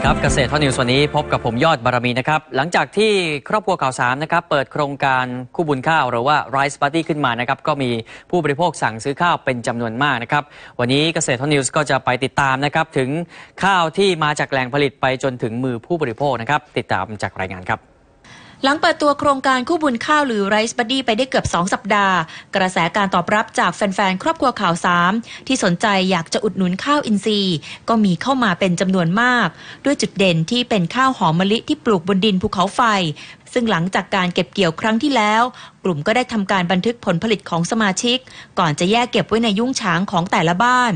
ดีครับเกษตรทอนิวส์วันนี้พบกับผมยอดบารมีนะครับหลังจากที่ครอบครัวข่าวสามนะครับเปิดโครงการคู่บุญข้าวหรือว่า Rice Party ขึ้นมานะครับก็มีผู้บริโภคสั่งซื้อข้าวเป็นจำนวนมากนะครับวันนี้เกษตรทอนิวส์ก็จะไปติดตามนะครับถึงข้าวที่มาจากแหล่งผลิตไปจนถึงมือผู้บริโภคนะครับติดตามจากรายงานครับ หลังเปิดตัวโครงการคู่บุญข้าวหรือไรซ์บัดดี้ไปได้เกือบ 2 สัปดาห์ กระแสการตอบรับจากแฟนๆ ครอบครัวข่าวสามที่สนใจอยากจะอุดหนุนข้าวอินทรีย์ ก็มีเข้ามาเป็นจำนวนมาก ด้วยจุดเด่นที่เป็นข้าวหอมมะลิที่ปลูกบนดินภูเขาไฟ ซึ่งหลังจากการเก็บเกี่ยวครั้งที่แล้ว กลุ่มก็ได้ทำการบันทึกผลผลิตของสมาชิก ก่อนจะแยกเก็บไว้ในยุ้งฉางของแต่ละบ้าน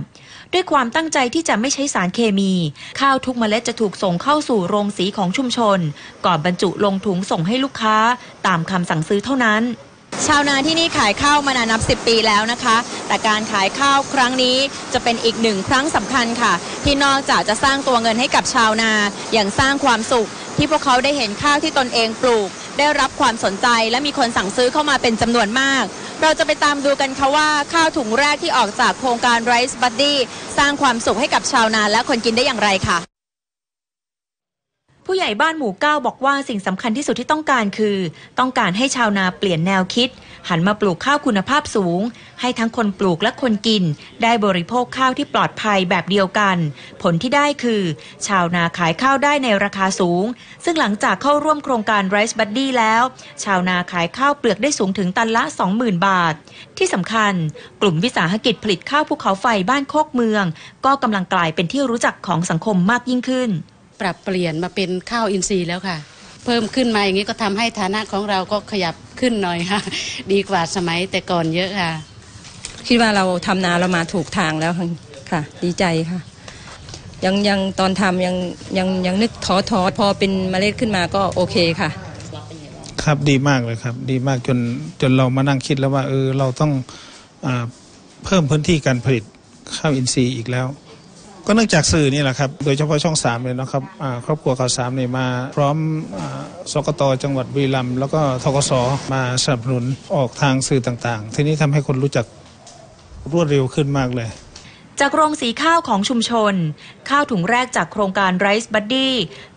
ด้วยความตั้งใจที่จะไม่ใช้สารเคมี ข้าวทุกเมล็ดจะถูกส่งเข้าสู่โรงสีของชุมชน ก่อนบรรจุลงถุงส่งให้ลูกค้า ตามคำสั่งซื้อเท่านั้นชาวนาที่นี่ขายข้าวมานานนับ 10 ปีแล้วนะคะ แต่การขายข้าวครั้งนี้จะเป็นอีกหนึ่งครั้งสำคัญค่ะ ที่นอกจากจะสร้างตัวเงินให้กับชาวนา อย่างสร้างความสุข ที่พวกเขาได้เห็นข้าวที่ตนเองปลูก ได้รับความสนใจและมีคนสั่งซื้อเข้ามาเป็นจำนวนมาก เราจะไปตามดูกันค่ะว่าข้าวถุงแรกที่ออกจากโครงการ Rice Buddy สร้างความสุขให้กับชาวนาและคนกินได้อย่างไรค่ะ ผู้ใหญ่บ้านหมู่เก้าบอกว่าสิ่งสำคัญที่สุดที่ต้องการคือ ต้องการให้ชาวนาเปลี่ยนแนวคิด หันมาปลูกข้าวคุณภาพสูง ให้ทั้งคนปลูกและคนกิน ได้บริโภคข้าวที่ปลอดภัยแบบเดียวกัน ผลที่ได้คือ ชาวนาขายข้าวได้ในราคาสูง ซึ่งหลังจากเข้าร่วมโครงการ Rice Buddy แล้ว ชาวนาขายข้าวเปลือกได้สูงถึงตันละ 20,000 บาท ที่สำคัญ กลุ่มวิสาหกิจผลิตข้าวภูเขาไฟบ้านโคกเมือง ก็กำลังกลายเป็นที่รู้จักของสังคมมากยิ่งขึ้น ปรับเปลี่ยนมาเป็นข้าวอินทรีย์แล้วค่ะ เพิ่มขึ้นมาอย่างนี้ก็ทำให้ฐานะของเราก็ขยับขึ้นหน่อยค่ะ ดีกว่าสมัยแต่ก่อนเยอะค่ะ คิดว่าเราทำนาเรามาถูกทางแล้วค่ะค่ะดีใจค่ะ ยังยังตอนทำยังยังยังนึกท้อท้อพอเป็นเมล็ดขึ้นมาก็โอเคค่ะ ครับดีมากเลยครับ ดีมากจนจนเรามานั่งคิดแล้วว่า เออเราต้องอาเพิ่มพื้นที่การผลิตข้าวอินทรีย์อีกแล้ว ก็เนื่องจากสื่อนี่แหละครับ โดยเฉพาะช่องสามเลยนะครับครอบครัวข่าวสามเนี่ยมา พร้อมอสกตจังหวัดบุรีรัมย์แล้วก็ทกศมาสนับสนุนออกทางสื่อต่างๆ ทีนี้ทำให้คนรู้จักรวดเร็วขึ้นมากเลย จากโรงสีข้าวของชุมชน ข้าวถุงแรกจากโครงการ Rice Buddy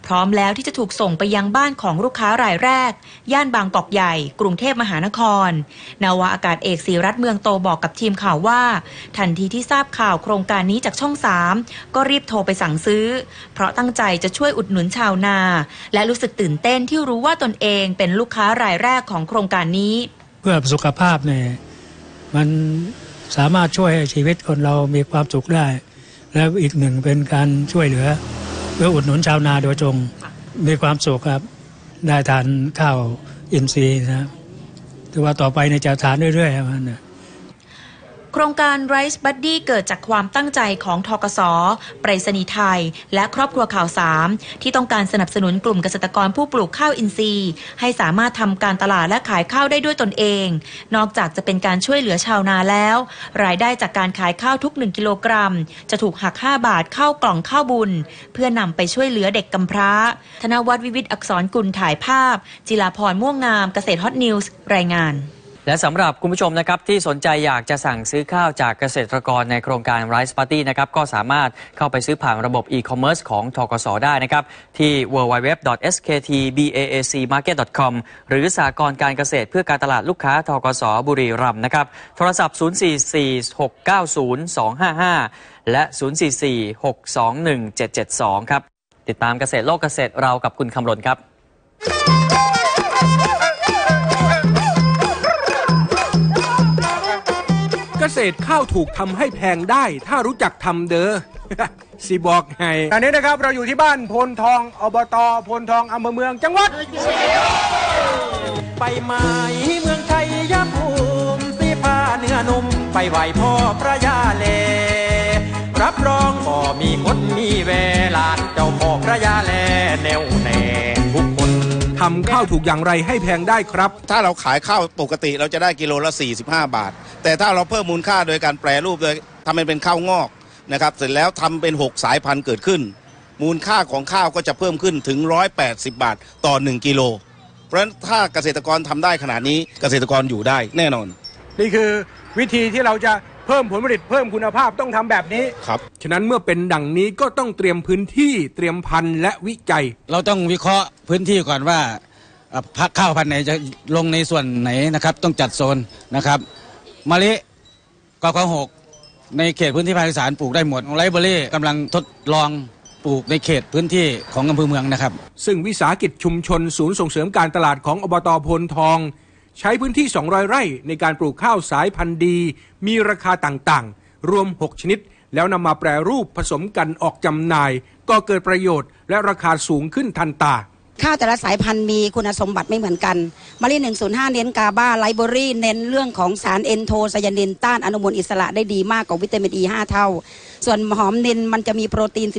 พร้อมแล้วที่จะถูกส่งไปยังบ้านของลูกค้ารายแรก ย่านบางกอกใหญ่ กรุงเทพมหานคร นาวาอากาศเอกศรีรัตนเมืองโตบอกกับทีมข่าวว่า ทันทีที่ทราบข่าวโครงการนี้จากช่อง3ก็รีบโทรไปสั่งซื้อ เพราะตั้งใจจะช่วยอุดหนุนชาวนา และรู้สึกตื่นเต้นที่รู้ว่าตนเองเป็นลูกค้ารายแรกของโครงการนี้ เพื่อสุขภาพเนี่ยมัน สามารถช่วยให้ชีวิตคนเรามีความสุขได้ แล้วอีกหนึ่งเป็นการช่วยเหลือ เพื่ออุดหนุนชาวนาโดยตรงมีความสุขครับ ได้ทานข้าวอินทรีย์นะครับถือว่าต่อไปในจะทานเรื่อยๆครับมันนะ ครงการ Rice Buddy เกิดจากความตั้งใจของทกสไปรษณีย์ไทย และครอบครัวข่าวสามที่ต้องการสนับสนุนกลุ่มเกษตรกรผู้ปลูกข้าวอินทรีย์ ให้สามารถทำการตลาดและขายข้าวได้ด้วยตนเอง นอกจากจะเป็นการช่วยเหลือชาวนาแล้ว รายได้จากการขายข้าวทุก 1 กิโลกรัม จะถูกหัก 5 บาทเข้ากล่องข้าวบุญ เพื่อนำไปช่วยเหลือเด็กกำพร้า ธนวัฒน์วิวิทย์อักษรกุลถ่ายภาพ จิราพรม่วงงามเกษตรฮอตนิวส์รายงาน และสำหรับคุณผู้ชมนะครับที่สนใจอยากจะสั่งซื้อข้าวจากเกษตรกรในโครงการ Rice Party นะครับก็สามารถเข้าไปซื้อผ่านระบบ e-commerce ของทกสได้นะครับ ที่ www.sktbaacmarket.com หรือสากลการเกษตรเพื่อการตลาดลูกค้าทกสบุรีรัมย์นะครับ โทรศัพท์ 044-690-255 และ 044-621-772 ครับ ติดตามเกษตรโลกเกษตรเรากับคุณคำรณครับ ษตรข้าวถูกทำให้แพงได้ ถ้ารู้จักทำเด้อสิบอกให้ตอนนี้นะครับเราอยู่ที่บ้านโพนทองอบตโพนทองอำเภอเมืองจังหวัดไปไหมเมืองไทยยาภูมิสีผ้าเนื้อนุ่มไปไหวพ่อพระยาเล รับรองบ่มีคนมีเวลานเจ้าพ่อพระยาแลแนวแน่ ทุกคนทำข้าวถูกอย่างไรให้แพงได้ครับ ถ้าเราขายข้าวปกติเราจะได้กิโลละ 45 บาท แต่ถ้าเราเพิ่มมูลค่าโดยการแปรรูปโดยทำให้เป็นข้าวงอกนะครับเสร็จแล้วทำเป็น 6 สายพันธุ์เกิดขึ้น มูลค่าของข้าวก็จะเพิ่มขึ้นถึง 180 บาทต่อ 1 กิโล เพราะฉะนั้นถ้าเกษตรกรทำได้ขนาดนี้เกษตรกรอยู่ได้แน่นอน นี่คือวิธีที่เราจะเพิ่มผลผลิตเพิ่มคุณภาพต้องทำแบบนี้ครับฉะนั้นเมื่อเป็นดังนี้ก็ต้องเตรียมพื้นที่เตรียมพันธุ์และวิจัย เราต้องวิเคราะห์ พื้นที่ก่อนว่าพักข้าวพันธุ์ไหนจะลงในส่วนไหนนะครับ ต้องจัดโซนนะครับมะลิกกหกในเขตพื้นที่ภาคอีสานปลูกได้หมดไรเบอรี่กำลังทดลองปลูกในเขตพื้นที่ของอำเภอเมืองนะครับ ซึ่งวิสาหกิจชุมชนศูนย์ส่งเสริมการตลาดของอบตพนทอง ใช้พื้นที่ 200 ไร่ในการปลูกข้าวสายพันธุ์ดี มีราคาต่างๆ รวม 6 ชนิด แล้วนำมาแปรรูปผสมกันออกจำหน่าย ก็เกิดประโยชน์และราคาสูงขึ้นทันตา ข้าวแต่ละสายพันธุ์มีคุณสมบัติไม่เหมือนกันมะลิ105 เน้นกาบาไลเบอรี่ เน้นเรื่องของสารเอนโทไซยานินต้านอนุมูลอิสระได้ดีมากกว่าวิตามินอี5เท่า ส่วนหอมนินมันจะมีโปรตีน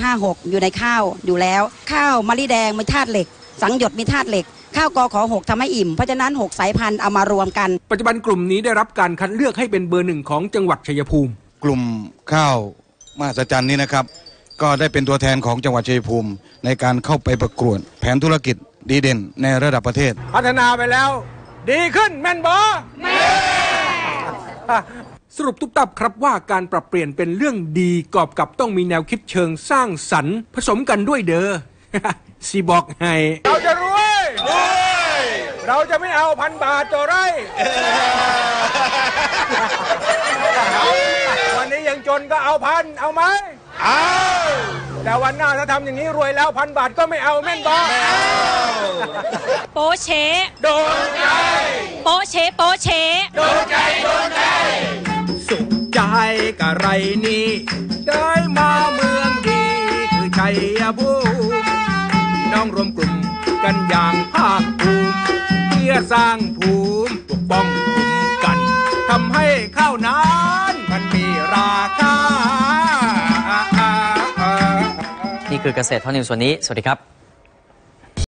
12.56 อยู่ในข้าวอยู่แล้ว ข้าวมะลิแดงมีธาตุเหล็ก สังหยดมีธาตุเหล็กข้าวกอขอ6ทำให้อิ่ม เพราะฉะนั้น 6 สายพันธุ์เอามารวมกัน ปัจจุบันกลุ่มนี้ได้รับการคัดเลือกให้เป็นเบอร์หนึ่งของจังหวัดชัยภูมิ กลุ่มข้าวมหัศจรรย์นี้นะครับ ก็ได้เป็นตัวแทนของจังหวัดชัยภูมิ ในการเข้าไปประกวดแผนธุรกิจดีเด่นในระดับประเทศ พัฒนาไปแล้ว ดีขึ้นแม่นบอแม่สรุปตุ๊บตับครับว่าการปรับเปลี่ยนเป็นเรื่องดีกอบกับต้องมีแนวคิดเชิงสร้างสรรค์ ผสมกันด้วยเด้อสีบอกให้เราจะรวยรวยเราจะไม่เอาพันบาทต่อไร่วันนี้ยังจนก็เอาพันเอาไหมเอาแต่วันหน้าถ้าทำอย่างนี้รวยแล้วพันบาทก็ไม่เอาแม่นบอโปเชะโดนใจ โปเชะโปเชะโดนใจ โดนใจ สุขใจกับไรนี่ได้มาเมืองดี คือชัยภูมิพี่น้องรวมกลุ่มกันอย่างภาคภูมิเพื่อสร้างภูมิปกป้องคุ้มกันทำให้ข้าวนั้นมันมีราคา นี่คือเกษตรทอนิวส์วันนี้ สวัสดีครับ